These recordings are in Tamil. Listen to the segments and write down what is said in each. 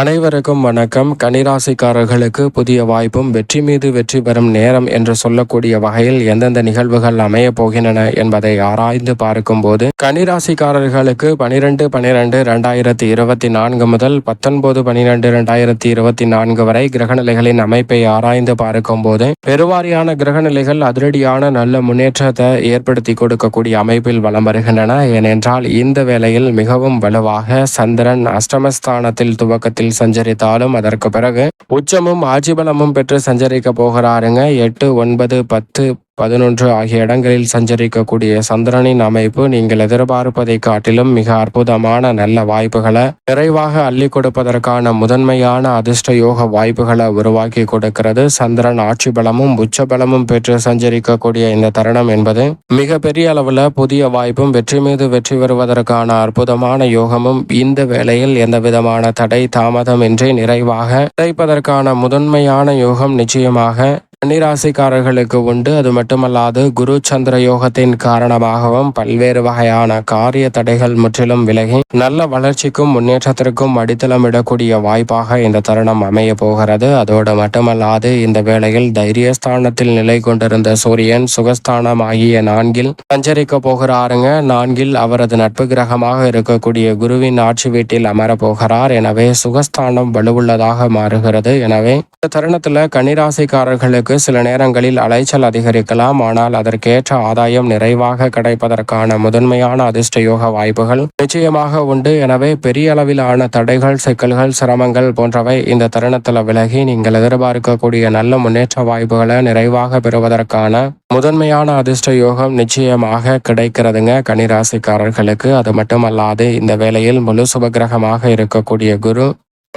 அனைவருக்கும் வணக்கம். கனிராசிக்காரர்களுக்கு புதிய வாய்ப்பும் வெற்றி மீது வெற்றி பெறும் நேரம் என்று சொல்லக்கூடிய வகையில் எந்தெந்த நிகழ்வுகள் அமைய போகின்றன என்பதை ஆராய்ந்து பார்க்கும்போது கனிராசிக்காரர்களுக்கு பனிரெண்டு பனிரெண்டு ரெண்டாயிரத்தி இருபத்தி நான்கு முதல் பத்தொன்பது பனிரெண்டு ரெண்டாயிரத்தி இருபத்தி நான்கு வரை கிரகநிலைகளின் அமைப்பை ஆராய்ந்து பார்க்கும்போது பெருவாரியான கிரகநிலைகள் அதிரடியான நல்ல முன்னேற்றத்தை ஏற்படுத்தி கொடுக்கக்கூடிய அமைப்பில் வலம் வருகின்றன. ஏனென்றால் இந்த வேளையில் மிகவும் வலுவாக சந்திரன் அஷ்டமஸ்தானத்தில் துவக்கத்தில் சஞ்சரித்தாலும் அதற்கு பிறகு உச்சமும் ஆட்சிபலமும் பெற்று சஞ்சரிக்க போகிறாருங்க. எட்டு ஒன்பது பத்து பதினொன்று ஆகிய இடங்களில் சஞ்சரிக்கக்கூடிய சந்திரனின் அமைப்பு நீங்கள் எதிர்பார்ப்பதை காட்டிலும் மிக அற்புதமான நல்ல வாய்ப்புகளை நிறைவாக அள்ளி கொடுப்பதற்கான முதன்மையான அதிர்ஷ்ட யோக வாய்ப்புகளை உருவாக்கி கொடுக்கிறது. சந்திரன் ஆட்சி பலமும் உச்ச பலமும் பெற்று சஞ்சரிக்கக்கூடிய இந்த தருணம் என்பது மிக பெரிய அளவில் புதிய வாய்ப்பும் வெற்றி மீது வெற்றி பெறுவதற்கான அற்புதமான யோகமும் இந்த வேளையில் எந்த விதமான தடை தாமதமின்றி நிறைவாக கிடைப்பதற்கான முதன்மையான யோகம் நிச்சயமாக கன்னிராசிக்காரர்களுக்கு உண்டு. அது மட்டுமல்லாது குரு சந்திர யோகத்தின் காரணமாகவும் பல்வேறு வகையான காரிய தடைகள் முற்றிலும் விலகி நல்ல வளர்ச்சிக்கும் முன்னேற்றத்திற்கும் அடித்தளமிடக்கூடிய வாய்ப்பாக இந்த தருணம் அமைய போகிறது. அதோடு மட்டுமல்லாது இந்த வேளையில் தைரியஸ்தானத்தில் நிலை கொண்டிருந்த சூரியன் சுகஸ்தானம் ஆகிய நான்கில் சஞ்சரிக்க போகிறாருங்க. நான்கில் அவரது நட்பு கிரகமாக இருக்கக்கூடிய குருவின் ஆட்சி வீட்டில் அமரப்போகிறார் எனவே சுகஸ்தானம் வலுவுள்ளதாக மாறுகிறது. எனவே இந்த தருணத்துல கன்னிராசிக்காரர்களுக்கு சில நேரங்களில் அலைச்சல் அதிகரிக்கலாம். ஆனால் அதற்கேற்ற ஆதாயம் நிறைவாக கிடைப்பதற்கான முதன்மையான அதிர்ஷ்ட யோக வாய்ப்புகள் நிச்சயமாக உண்டு. எனவே பெரிய அளவிலான தடைகள் சிக்கல்கள் சிரமங்கள் போன்றவை இந்த தருணத்தில் விலகி நீங்கள் எதிர்பார்க்கக்கூடிய நல்ல முன்னேற்ற வாய்ப்புகளை நிறைவாக பெறுவதற்கான முதன்மையான அதிர்ஷ்ட யோகம் நிச்சயமாக கிடைக்கிறதுங்க கனிராசிக்காரர்களுக்கு அது மட்டுமல்லாது இந்த வேளையில் முழு சுபகிரகமாக இருக்கக்கூடிய குரு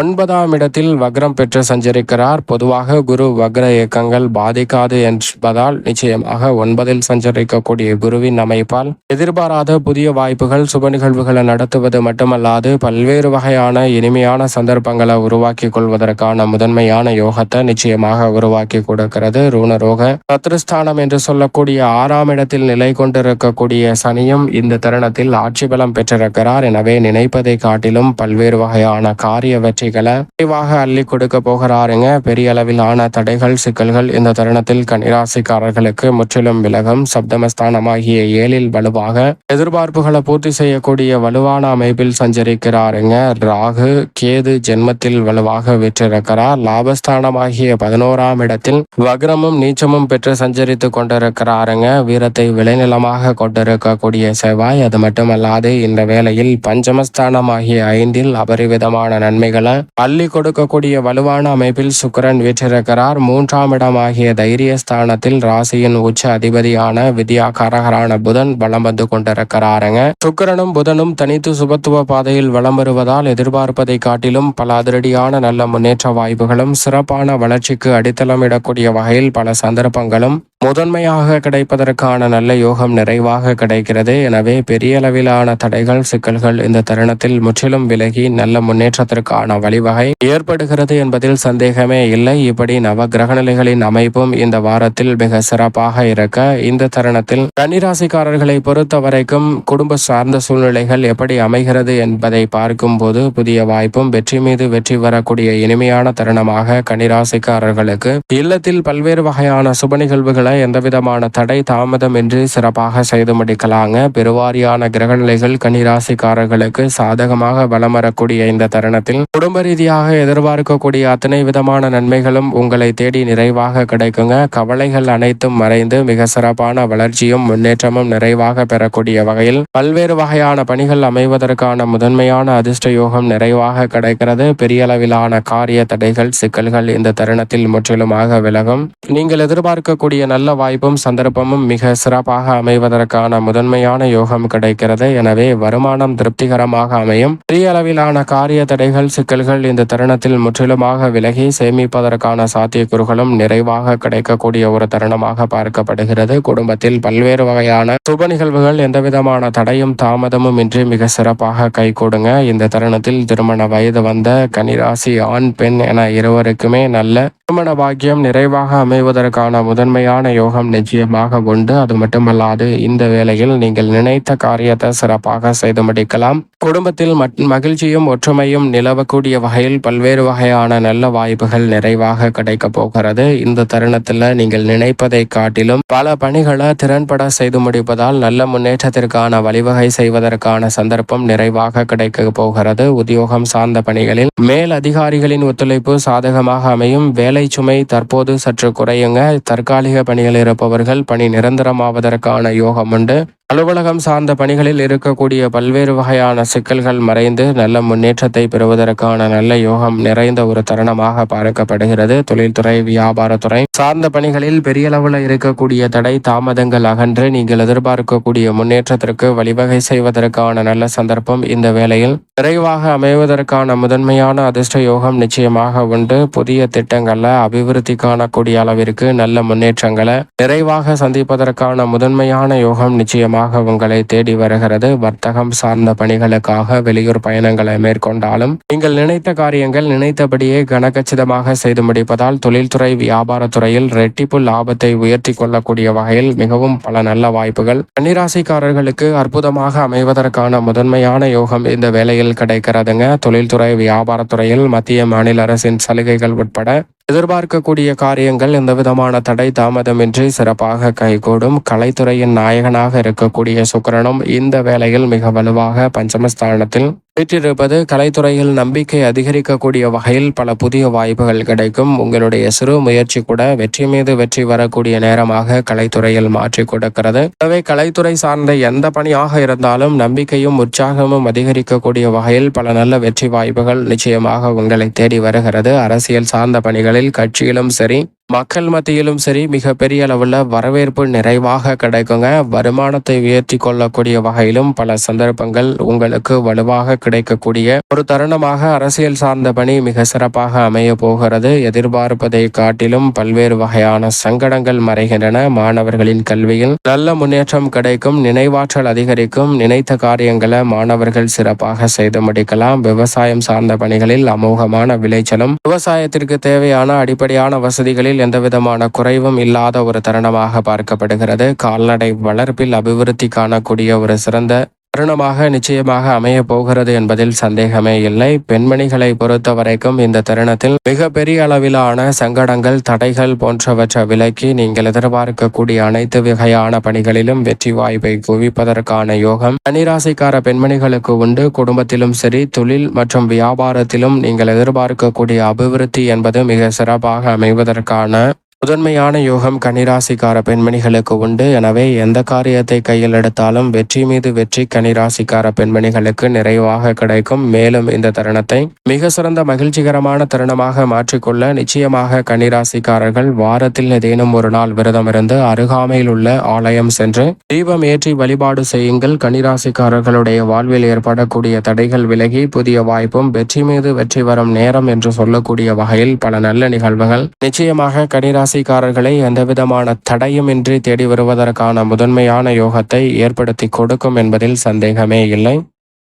ஒன்பதாம் இடத்தில் வக்ரம் பெற்று சஞ்சரிக்கிறார். பொதுவாக குரு வக்ர இயக்கங்கள் பாதிக்காது என்பதால் நிச்சயமாக ஒன்பதில் சஞ்சரிக்கக்கூடிய குருவின் அமைப்பால் எதிர்பாராத புதிய வாய்ப்புகள் சுப நிகழ்வுகளை நடத்துவது மட்டுமல்லாது பல்வேறு வகையான இனிமையான சந்தர்ப்பங்களை உருவாக்கி கொள்வதற்கான முதன்மையான யோகத்தை நிச்சயமாக உருவாக்கி கொடுக்கிறது. ரூணரோக சத்ருஸ்தானம் என்று சொல்லக்கூடிய ஆறாம் இடத்தில் நிலை கொண்டிருக்கக்கூடிய சனியும் இந்த தருணத்தில் ஆட்சி பலம் பெற்றிருக்கிறார். எனவே நினைப்பதை காட்டிலும் பல்வேறு வகையான காரிய வெற்றி வெற்றிகளை விரைவாக அள்ளி கொடுக்க போகிறாருங்க. பெரிய அளவிலான தடைகள் சிக்கல்கள் இந்த தருணத்தில் கன்னிராசிக்காரர்களுக்கு முற்றிலும் விலகும். சப்தமஸ்தானமாகிய ஏழில் வலுவாக எதிர்பார்ப்புகளை பூர்த்தி செய்யக்கூடிய வலுவான அமைப்பில் சஞ்சரிக்கிறாருங்க. ராகு கேது ஜென்மத்தில் வலுவாக விற்றிருக்கிறார். லாபஸ்தானமாகிய பதினோராம் இடத்தில் வக்ரமும் நீச்சமும் பெற்று சஞ்சரித்து கொண்டிருக்கிறாருங்க. வீரத்தை விளைநிலமாக கொண்டிருக்கக்கூடிய செவ்வாய் அது மட்டுமல்லாது இந்த வேளையில் பஞ்சமஸ்தானமாகிய ஐந்தில் அபரிவிதமான நன்மைகளை அள்ளி கொடுக்கக்கூடிய வலுவான அமைப்பில் சுக்கரன் வீற்றிருக்கிறார். மூன்றாம் இடமாகிய தைரியஸ்தானத்தில் ராசியின் உச்ச அதிபதியான வித்யாகாரகரான புதன் வலம் வந்து கொண்டிருக்கிறாருங்க. சுக்கரனும் புதனும் தனித்து சுபத்துவ பாதையில் வலம் வருவதால் எதிர்பார்ப்பதை காட்டிலும் பல அதிரடியான நல்ல முன்னேற்ற வாய்ப்புகளும் சிறப்பான வளர்ச்சிக்கு அடித்தளமிடக்கூடிய வகையில் பல சந்தர்ப்பங்களும் முதன்மையாக கிடைப்பதற்கான நல்ல யோகம் நிறைவாக கிடைக்கிறது. எனவே பெரிய அளவிலான தடைகள் சிக்கல்கள் இந்த தருணத்தில் முற்றிலும் விலகி நல்ல முன்னேற்றத்திற்கான வழிவகை ஏற்படுகிறது என்பதில் சந்தேகமே இல்லை. இப்படி நவ கிரகநிலைகளின் அமைப்பும் இந்த வாரத்தில் மிக சிறப்பாக இருக்க இந்த தருணத்தில் கன்னிராசிக்காரர்களை பொறுத்த வரைக்கும் குடும்ப சார்ந்த சூழ்நிலைகள் எப்படி அமைகிறது என்பதை பார்க்கும்போது புதிய வாய்ப்பும் வெற்றி மீது வெற்றி வரக்கூடிய இனிமையான தருணமாக கன்னிராசிக்காரர்களுக்கு இல்லத்தில் பல்வேறு வகையான சுப நிகழ்வுகளை எந்த விதமான தடை தாமதம் என்று சிறப்பாக செய்து முடிக்கலாங்க. பெருவாரியான கிரகநிலைகள் கனிராசிக்காரர்களுக்கு சாதகமாக வலம் வரக்கூடிய இந்த தருணத்தில் குடும்ப ரீதியாக எதிர்பார்க்கக்கூடிய அத்தனை விதமான நன்மைகளும் உங்களை தேடி நிறைவாக கிடைக்குங்க. கவலைகள் அனைத்தும் மறைந்து மிக சிறப்பான வளர்ச்சியும் முன்னேற்றமும் நிறைவாக பெறக்கூடிய வகையில் பல்வேறு வகையான பணிகள் அமைவதற்கான முதன்மையான அதிர்ஷ்ட யோகம் நிறைவாக கிடைக்கிறது. பெரிய அளவிலான காரிய தடைகள் சிக்கல்கள் இந்த தருணத்தில் முற்றிலுமாக விலகும். நீங்கள் எதிர்பார்க்கக்கூடிய நல்ல வாய்ப்பும் சந்தர்ப்பமும் மிக சிறப்பாக அமைவதற்கான முதன்மையான யோகம் கிடைக்கிறது. எனவே வருமானம் திருப்திகரமாக அமையும். பெரிய அளவிலான காரிய தடைகள் சிக்கல்கள் இந்த தருணத்தில் முற்றிலுமாக விலகி சேமிப்பதற்கான சாத்தியக்கூறுகளும் நிறைவாக கிடைக்கக்கூடிய ஒரு தருணமாக பார்க்கப்படுகிறது. குடும்பத்தில் பல்வேறு வகையான சுப நிகழ்வுகள் எந்தவிதமான தடையும் தாமதமும் இன்றி மிக சிறப்பாக கைகூடுங்க இந்த தருணத்தில் திருமண வயது வந்த கனிராசி ஆண் பெண் என இருவருக்குமே நல்ல திருமண பாக்கியம் நிறைவாக அமைவதற்கான முதன்மையான முதன்மையான யோகம் நிச்சயமாக உண்டு. அது மட்டுமல்லாது இந்த வேளையில் நீங்கள் நினைத்த காரியத்தை சிறப்பாக செய்து முடிக்கலாம். குடும்பத்தில் மகிழ்ச்சியும் ஒற்றுமையும் நிலவக்கூடிய வகையில் பல்வேறு வகையான நல்ல வாய்ப்புகள் நிறைவாக கிடைக்க போகிறது. இந்த தருணத்தில் நீங்கள் நினைப்பதை காட்டிலும் பல பணிகளை திறன்பட செய்து முடிப்பதால் நல்ல முன்னேற்றத்திற்கான வழிவகை செய்வதற்கான சந்தர்ப்பம் நிறைவாக கிடைக்க போகிறது. உத்தியோகம் சார்ந்த பணிகளில் மேல் அதிகாரிகளின் ஒத்துழைப்பு சாதகமாக அமையும். வேலை சுமை தற்போது சற்று குறையுங்க. தற்காலிக பணிகள் இருப்பவர்கள் பணி நிரந்தரமாவதற்கான யோகம் உண்டு. அலுவலகம் சார்ந்த பணிகளில் இருக்கக்கூடிய பல்வேறு வகையான சிக்கல்கள் மறைந்து நல்ல முன்னேற்றத்தை பெறுவதற்கான நல்ல யோகம் நிறைந்த ஒரு தருணமாக பார்க்கப்படுகிறது. தொழில்துறை வியாபாரத்துறை சார்ந்த பணிகளில் பெரிய அளவில் இருக்கக்கூடிய தடை தாமதங்கள் அகன்று நீங்கள் எதிர்பார்க்கக்கூடிய முன்னேற்றத்திற்கு வழிவகை செய்வதற்கான நல்ல சந்தர்ப்பம் இந்த வேளையில் விரைவாக அமைவதற்கான முதன்மையான அதிர்ஷ்ட யோகம் நிச்சயமாக உண்டு. புதிய திட்டங்களில் அபிவிருத்தி காணக்கூடிய அளவிற்கு நல்ல முன்னேற்றங்களை நிறைவாக சந்திப்பதற்கான முதன்மையான யோகம் நிச்சயமாக நிச்சயமாக உங்களை தேடி வருகிறது. வர்த்தகம் சார்ந்த பணிகளுக்காக வெளியூர் பயணங்களை மேற்கொண்டாலும் நீங்கள் நினைத்த காரியங்கள் நினைத்தபடியே கனகச்சிதமாக செய்து முடிப்பதால் தொழில்துறை வியாபாரத்துறையில் ரெட்டிப்பு லாபத்தை உயர்த்தி கொள்ளக்கூடிய வகையில் மிகவும் பல நல்ல வாய்ப்புகள். கன்னிராசிக்காரர்களுக்கு அற்புதமாக அமைவதற்கான முதன்மையான யோகம் இந்த வேலையில் கிடைக்கிறதுங்க. தொழில்துறை வியாபாரத்துறையில் மத்திய மாநில அரசின் சலுகைகள் உட்பட எதிர்பார்க்கக்கூடிய காரியங்கள் எந்த விதமான தடை தாமதமின்றி சிறப்பாக கைகூடும். கலைத்துறையின் நாயகனாக இருக்கக்கூடிய சுக்கரனும் இந்த வேளையில் மிக வலுவாக பஞ்சமஸ்தானத்தில் பெற்றிருப்பது கலைத்துறையில் நம்பிக்கை அதிகரிக்கக்கூடிய வகையில் பல புதிய வாய்ப்புகள் கிடைக்கும். உங்களுடைய சிறு முயற்சி கூட வெற்றி மீது வெற்றி வரக்கூடிய நேரமாக கலைத்துறையில் மாற்றி கொடுக்கிறது. எனவே கலைத்துறை சார்ந்த எந்த பணியாக இருந்தாலும் நம்பிக்கையும் உற்சாகமும் அதிகரிக்கக்கூடிய வகையில் பல நல்ல வெற்றி வாய்ப்புகள் நிச்சயமாக உங்களை தேடி வருகிறது. அரசியல் சார்ந்த பணிகளில் கட்சியிலும் சரி மக்கள் மத்தியிலும் சரி மிகப்பெரிய அளவில் வரவேற்பு நிறைவாக கிடைக்குங்க. வருமானத்தை உயர்த்தி கொள்ளக்கூடிய வகையிலும் பல சந்தர்ப்பங்கள் உங்களுக்கு வலுவாக கிடைக்கக்கூடிய ஒரு தருணமாக அரசியல் சார்ந்த பணி மிக சிறப்பாக அமைய போகிறது. எதிர்பார்ப்பதை காட்டிலும் பல்வேறு வகையான சங்கடங்கள் மறைகின்றன. மாணவர்களின் கல்வியில் நல்ல முன்னேற்றம் கிடைக்கும் நினைவாற்றல் அதிகரிக்கும் நினைத்த காரியங்களை மாணவர்கள் சிறப்பாக செய்து முடிக்கலாம். விவசாயம் சார்ந்த பணிகளில் அமோகமான விளைச்சலும் விவசாயத்திற்கு தேவையான அடிப்படையான வசதிகளில் வளர்ச்சியில் எந்தவிதமான குறைவும் இல்லாத ஒரு தருணமாக பார்க்கப்படுகிறது. கால்நடை வளர்ப்பில் அபிவிருத்தி காணக்கூடிய ஒரு சிறந்த தருணமாக நிச்சயமாக அமைய போகிறது என்பதில் சந்தேகமே இல்லை. பெண்மணிகளை பொறுத்த வரைக்கும் இந்த தருணத்தில் மிக பெரிய அளவிலான சங்கடங்கள் தடைகள் போன்றவற்றை விலக்கி நீங்கள் எதிர்பார்க்கக்கூடிய அனைத்து வகையான பணிகளிலும் வெற்றி வாய்ப்பை குவிப்பதற்கான யோகம் தனிராசிக்கார பெண்மணிகளுக்கு உண்டு. குடும்பத்திலும் சரி தொழில் மற்றும் வியாபாரத்திலும் நீங்கள் எதிர்பார்க்கக்கூடிய அபிவிருத்தி என்பது மிக சிறப்பாக அமைவதற்கான முதன்மையான யோகம் கனிராசிக்கார பெண்மணிகளுக்கு உண்டு. எனவே எந்த காரியத்தை கையில் எடுத்தாலும் வெற்றி மீது வெற்றி கனிராசிக்கார பெண்மணிகளுக்கு நிறைவாக கிடைக்கும். மேலும் இந்த தருணத்தை மிக சிறந்த மகிழ்ச்சிகரமான தருணமாக மாற்றிக்கொள்ள நிச்சயமாக கனிராசிக்காரர்கள் வாரத்தில் ஏதேனும் ஒரு நாள் விரதம் இருந்து அருகாமையில் உள்ள ஆலயம் சென்று தீபம் ஏற்றி வழிபாடு செய்யுங்கள். கனிராசிக்காரர்களுடைய வாழ்வில் ஏற்படக்கூடிய தடைகள் விலகி புதிய வாய்ப்பும் வெற்றி மீது வெற்றி வரும் நேரம் என்று சொல்லக்கூடிய வகையில் பல நல்ல நிகழ்வுகள் நிச்சயமாக கனிராசி ராசிக்காரர்களை எந்தவிதமான தடையும் இன்றி தேடி வருவதற்கான முதன்மையான யோகத்தை ஏற்படுத்தி கொடுக்கும் என்பதில் சந்தேகமே இல்லை.